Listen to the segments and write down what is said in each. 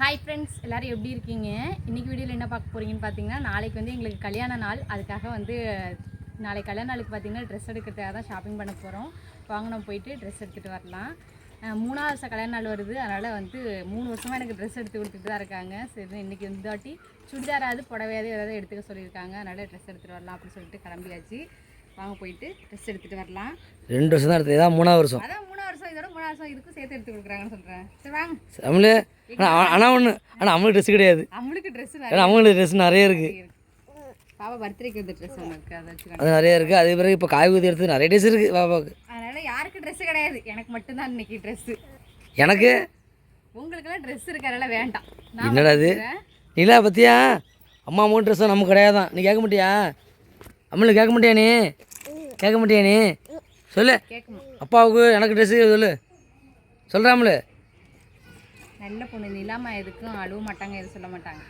Hi friends எல்லாரும் எப்படி இருக்கீங்க? இன்னைக்கு வீடியோவில் என்ன பார்க்க போறீங்கன்னு பார்த்தீங்கன்னா நாளைக்கு வந்து எங்களுக்கு கல்யாண நாள். அதுக்காக வந்து நாளைக்கு கல்யாண நாளுக்கு பார்த்தீங்கன்னா ட்ரெஸ் எடுக்கிறதுக்காக தான் ஷாப்பிங் பண்ண போகிறோம் வாங்க நம்ம போயிட்டு ட்ரெஸ் எடுத்துகிட்டு வரலாம். மூணாவது வருஷம் கல்யாண நாள் வருது. அதனால் வந்து மூணு வருஷமாக எனக்கு ட்ரெஸ் எடுத்து கொடுத்துட்டு தான் இருக்காங்க. சரி இன்னைக்கு இந்த வாட்டி சுடிதாராவது புடவையாவது ஏதாவது எடுத்துக்க சொல்லியிருக்காங்க. அதனால் ட்ரெஸ் எடுத்துகிட்டு வரலாம் அப்படின்னு சொல்லிட்டு கிளம்பியாச்சு. வாங்க போயிட்டு ட்ரெஸ் எடுத்துகிட்டு வரலாம். ரெண்டு வருஷம் தான் எடுத்தது இதான் மூணாவது வருஷம். அதான் வருஷம் இதுக்கும் சேர்த்து எடுத்து கொடுக்குறாங்கன்னு சொல்கிறேன் சரி வாங்க. தமிழ் ஆனால் ஆனால் ஒன்று ஆனால் அவங்களுக்கு ட்ரெஸ் கிடையாது. அவங்களுக்கு ட்ரெஸ் ஏன்னா அவங்களுக்கு ட்ரெஸ் நிறைய இருக்குது இருக்கு. பாப்பா பர்த்டேக்கு வந்து ட்ரெஸ் ஒன்று இருக்குது அதை நிறைய இருக்குது அதே பிறகு இப்போ காய் ஊற்றி எடுத்து நிறைய ட்ரெஸ் இருக்குது பாப்பாவுக்கு. அதனால யாருக்கு ட்ரெஸ் கிடையாது. எனக்கு மட்டும்தான் இன்னைக்கு ட்ரெஸ் எனக்கு? உங்களுக்கெல்லாம் ட்ரெஸ் இருக்கிறதால வேண்டாம். என்னடா அது. நிலா பற்றியா அம்மா மூணு ட்ரெஸ்ஸும் நமக்கு கிடையாதான் நீ கேட்க மாட்டியா? அம்மளு கேட்க மாட்டியா நீ? கேட்க மாட்டியா நீ? சொல்லு. அப்பாவுக்கு எனக்கு ட்ரெஸ்ஸு சொல்லு. சொல்கிறாமல நல்ல பொண்ணு. நிலாமா எதுக்கும் அழுவ மாட்டாங்க எதுவும் சொல்ல மாட்டாங்க.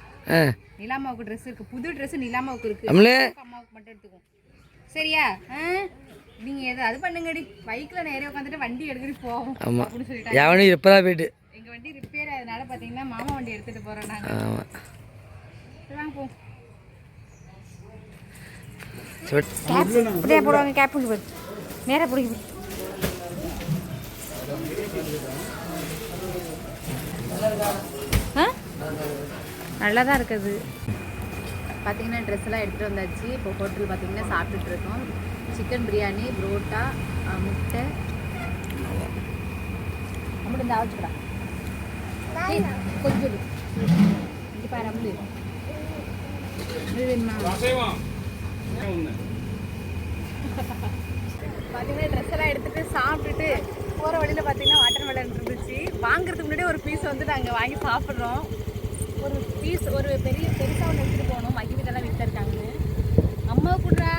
நிலாமாவுக்கு ட்ரெஸ் இருக்கு. புது ட்ரெஸ் நிலாமாவுக்கு இருக்கு. அம்மாவுக்கு மட்டும் எடுத்துக்கும் சரியா? ஆ? நீங்க எது அது பண்ணுங்கடி. பைக்ல நேரே உட்காந்துட்டு வண்டி எடுத்துட்டு போவோம். வண்டி இப்போ தான் போயிட்டு. எங்க வண்டி ரிப்பேர் அதனால பாத்தீங்கன்னா மாமா வண்டி எடுத்துட்டு போறோம் நாங்க. சரி, வாங்க சரி. அப்படியே போடுவாங்க கேப் போடு நேராக பிடிக்கும் ஆ? நல்லா தான் இருக்குது. பார்த்தீங்கன்னா ட்ரெஸ் எல்லாம் எடுத்துகிட்டு வந்தாச்சு. இப்போ ஹோட்டல் பார்த்தீங்கன்னா சாப்பிட்டுட்டு இருக்கோம். சிக்கன் பிரியாணி புரோட்டா முட்டை. அப்படி இந்த ஆச்சுக்கடா கொஞ்சம். இங்க பாரு அம்மு பார்த்தீங்கன்னா ட்ரெஸ் எல்லாம் எடுத்துட்டு சாப்பிட்டுட்டு போகிற வழியில் பார்த்தீங்கன்னா வாங்குறதுக்கு முன்னாடி ஒரு பீஸ் வந்து நாங்கள் வாங்கி சாப்பிட்றோம். ஒரு பீஸ் ஒரு பெரிய பெருசாக ஒன்று எடுத்துகிட்டு போகணும். மகி வீட்டெல்லாம் வீட்டில் இருக்காங்கன்னு அம்மா கூடுறா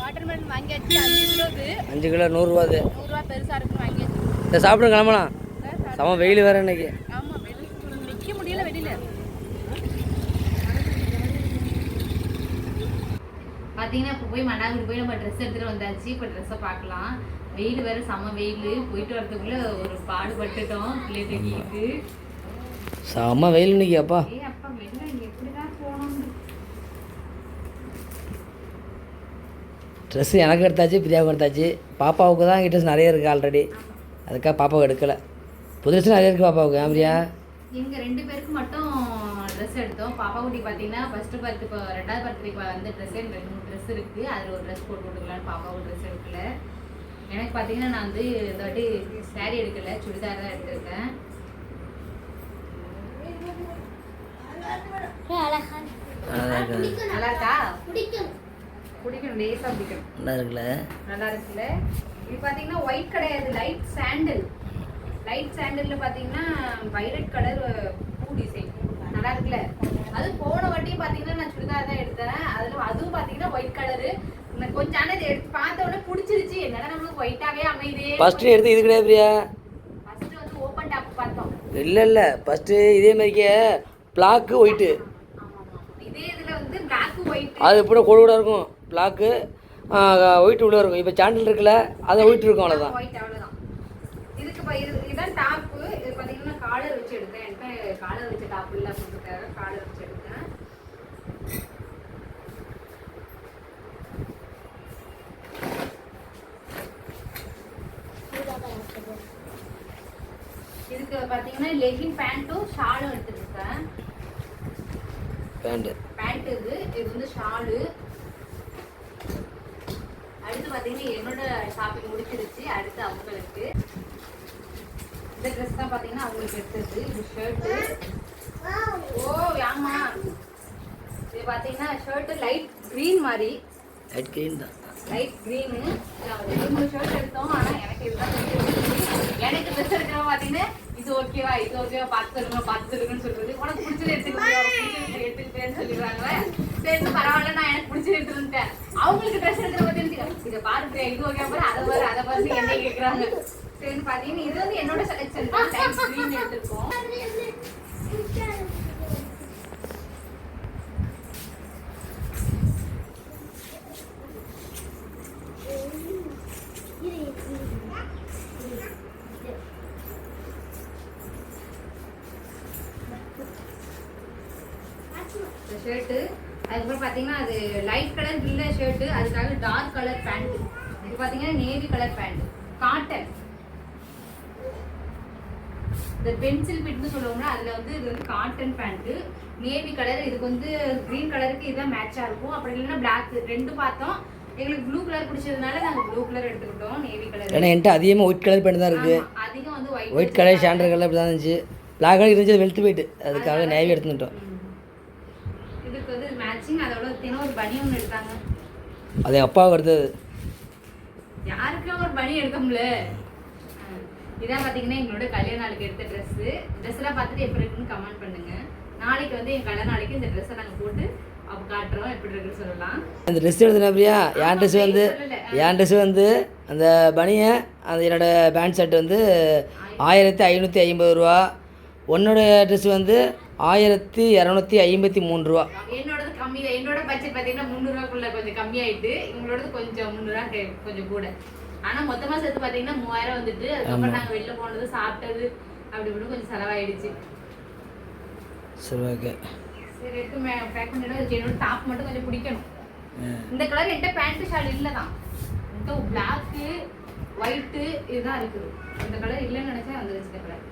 வாட்டர் மெலன் வாங்கியாச்சு அஞ்சு கிலோது அஞ்சு கிலோ நூறுரூவாது நூறுரூவா பெருசாக இருக்குன்னு வாங்கியாச்சு சாப்பிடுங்க கிளம்பலாம். செம வெயில் வேறு இன்னைக்கு. பார்த்தீங்கன்னா இப்போ போய் மன்னார்குடி போய் நம்ம ட்ரெஸ் எடுத்துகிட்டு வந்தாச்சு. இப்போ ட்ரெஸ்ஸை பார்க்கலாம் வெயில் வேறு செம வெயில். போயிட்டு வரதுக்குள்ளே ஒரு பாடுபட்டுட்டோம். பிள்ளை தூக்கிட்டு செம்ம வெயில் இன்னைக்கு அப்பா. ட்ரெஸ்ஸு எனக்கு எடுத்தாச்சு பிரியாவுக்கு எடுத்தாச்சு. பாப்பாவுக்கு தான் ட்ரெஸ் நிறைய இருக்குது ஆல்ரெடி அதுக்காக பாப்பாவுக்கு எடுக்கலை. புது ட்ரெஸ் நிறைய இருக்குது பாப்பாவுக்கு ஏன் பிரியா? எங்கள் ரெண்டு பேருக்கு மட்டும் ட்ரெஸ் எடுத்தோம். பாப்பா குட்டி பார்த்தீங்கன்னா ஃபஸ்ட்டு பர்த் இப்போ ரெண்டாவது பர்த்டேக்கு வந்து ட்ரெஸ் ரெண்டு மூணு ட்ரெஸ் இருக்குது அதில் ஒரு ட்ரெஸ் போட்டு விட்டுக்கலான்னு பாப்பாவுக்கு ட்ரெஸ் எடுக்கல. எனக்கு பார்த்தீங்கன்னா நான் வந்து இந்த வாட்டி saree எடுக்கல. சுடிதார் தான் எடுத்திருக்கேன். நல்லா இருக்கு? நல்லா இருக்கா பிடிக்கணும் லேசாக பிடிக்கணும் நல்லா இருக்குல்ல? நல்லா இருக்குல்ல. இது பார்த்தீங்கன்னா ஒயிட் கிடையாது. லைட் சாண்டல் லைட் சாண்டலில் பார்த்தீங்கன்னா வைலட் கலர் பூ டிசைன் நல்லா இருக்குல்ல? அது போன வாட்டியும் பார்த்தீங்கன்னா நான் சுடிதார் தான் எடுத்தேன். அதில் அதுவும் பார்த்தீங்கன்னா ஒயிட் கலரு ஆனால் இது எடுத்து பார்த்த உடனே பிடிச்சிருச்சு. என்னடா நம்மளுக்கு ஒயிட்டாகவே அமையுதே? ஃபஸ்ட்டு எடுத்து இது கிடையாது பிரியா? ஃபர்ஸ்ட் வந்து ஓப்பன் டாப் பார்த்தோம். இல்லை இல்லை. ஃபஸ்ட்டு இதே மாதிரிக்கே. பிளாக்கு ஒயிட்டு இதே இதில் வந்து பிளாக் ஒயிட் அது இப்படி கூட கூட இருக்கும். பிளாக்கு ஒயிட் உள்ள இருக்கும். இப்போ சாண்டில் இருக்குல்ல அது ஒயிட் இருக்கும் அவ்வளோதான் இதுக்கு இப்போ இது இதுதான் டாப்பு இது பார்த்தீங்கன்னா காலர் வச்சு எடுத்தேன். காலர் வச்ச டாப் இல்லை கொடுத்துருக்காரு காலர் வச்சு எடுத்தேன் இதுக்கு பார்த்தீங்கன்னா லெகின் பேண்ட்டும் ஷாலும் எடுத்துருக்கேன். பேண்ட்டு பேண்ட் இது. இது வந்து ஷாலு அடுத்து பார்த்தீங்கன்னா என்னோட ஷாப்பிங் முடிச்சிருச்சு அடுத்து அவங்களுக்கு. இந்த ட்ரெஸ் தான் பார்த்தீங்கன்னா அவங்களுக்கு எடுத்தது. இது ஷர்ட்டு ஓ ஆமா இது பார்த்தீங்கன்னா ஷர்ட்டு லைட் க்ரீன் மாதிரி. லைட் க்ரீன் தான். லைட் க்ரீனு ரெண்டு மூணு ஷர்ட் எடுத்தோம். ஆனால் எனக்கு இதுதான். எனக்கு ட்ரெஸ் எடுக்கிறவங்க பார்த்தீங்கன்னா இது ஓகேவா இது ஓகேவா பார்த்து சொல்லுங்க பார்த்து சொல்லுங்கன்னு சொல்றது. உனக்கு பிடிச்சது எடுத்துக்கிட்டு எடுத்துக்கிட்டேன்னு சொல்லிடுறாங்களே. சரி பரவாயில்ல நான் எனக்கு பிடிச்சது எடுத்துக்கிட்டேன் அவங்களுக்கு ட்ரெஸ் எடுக்கிற பற்றி இதை பாருங்க இது ஓகே பாரு அதை பாரு அதை பாரு என்னை கேட்குறாங்க ட்ரெயின் பண்ணி இது வந்து என்னோட செலெக்ஷன் தான் டைம் ஸ்க்ரீன் எடுத்துருக்கோம். ஷர்ட்டு அதுக்கப்புறம் பார்த்தீங்கன்னா அது லைட் கலர் இல்லை ஷர்ட்டு அதுக்காக டார்க் கலர் பேண்ட் இது பார்த்தீங்கன்னா நேவி கலர் பேண்ட் காட்டன் இந்த பென்சில் பிட்னு சொல்லுவாங்க அதில் வந்து இது வந்து காட்டன் பேண்ட்டு நேவி கலர் இதுக்கு வந்து க்ரீன் கலருக்கு இதுதான் மேட்சாக இருக்கும். அப்படி இல்லைன்னா பிளாக் ரெண்டு பார்த்தோம். எங்களுக்கு ப்ளூ கலர் பிடிச்சதுனால நாங்கள் ப்ளூ கலர் எடுத்துக்கிட்டோம் நேவி கலர் ஏன்னா என்கிட்ட அதிகமாக ஒயிட் கலர் பேண்ட் தான் இருக்குது அதிகம் வந்து ஒயிட் ஒயிட் கலர் சாண்டர் கலர் இப்படி தான் இருந்துச்சு. பிளாக் கலர் இருந்துச்சு வெல்ட் வெயிட் அதுக்காக நேவி எடுத்துட்டோம் இதுக்கு வந்து மேட்சிங் அதோட தினம் ஒரு பனி ஒன்று எடுத்தாங்க. அது எங்கள் அப்பாவுக்கு அடுத்தது யாருக்கும் ஒரு பனி எடுக்க முடியல? இதான் பார்த்தீங்கன்னா எங்களோட கல்யாண நாளுக்கு எடுத்த ட்ரெஸ்ஸு ட்ரெஸ்ஸெல்லாம் பார்த்துட்டு எப்படி இருக்குன்னு கமெண்ட் பண்ணுங்க. நாளைக்கு வந்து என் கல்யாண நாளைக்கு இந்த ட்ரெஸ்ஸை நாங்கள் போட்டு அப்போ காட்டுறோம் எப்படி இருக்குன்னு சொல்லலாம். அந்த ட்ரெஸ் எடுத்தேன் பிரியா என் ட்ரெஸ் வந்து என் ட்ரெஸ் வந்து அந்த பனியை அந்த என்னோட பேண்ட் ஷர்ட் வந்து ஆயிரத்தி ஐநூற்றி ஐம்பது ரூபா. உன்னோட ட்ரெஸ் வந்து ஆயிரத்தி இரநூத்தி ஐம்பத்தி மூணு ரூபா. என்னோடது கம்மி என்னோட பட்ஜெட் பார்த்தீங்கன்னா முந்நூறுவாக்குள்ள கொஞ்சம் கம்மியாயிட்டு இவங்களோடது கொஞ்சம் முந்நூறுவா கொஞ்சம் கூட. ஆனால் மொத்தமாக சேர்த்து பார்த்தீங்கன்னா மூவாயிரம் வந்துட்டு. அதுக்கப்புறம் நாங்கள் வெளில போனது சாப்பிட்டது அப்படி இப்படி கொஞ்சம் செலவாயிடுச்சு. சரி ஓகே சரி எடுத்து பேக் பண்ணிடும் என்னோட டாப் மட்டும் கொஞ்சம் பிடிக்கணும். இந்த கலர் என்கிட்ட பேண்ட் ஷால் இல்லை தான் என்கிட்ட பிளாக்கு ஒயிட்டு இதுதான் இருக்குது. இந்த கலர் இல்லைன்னு நினைச்சா வந்துருச்சு இந்த கலர்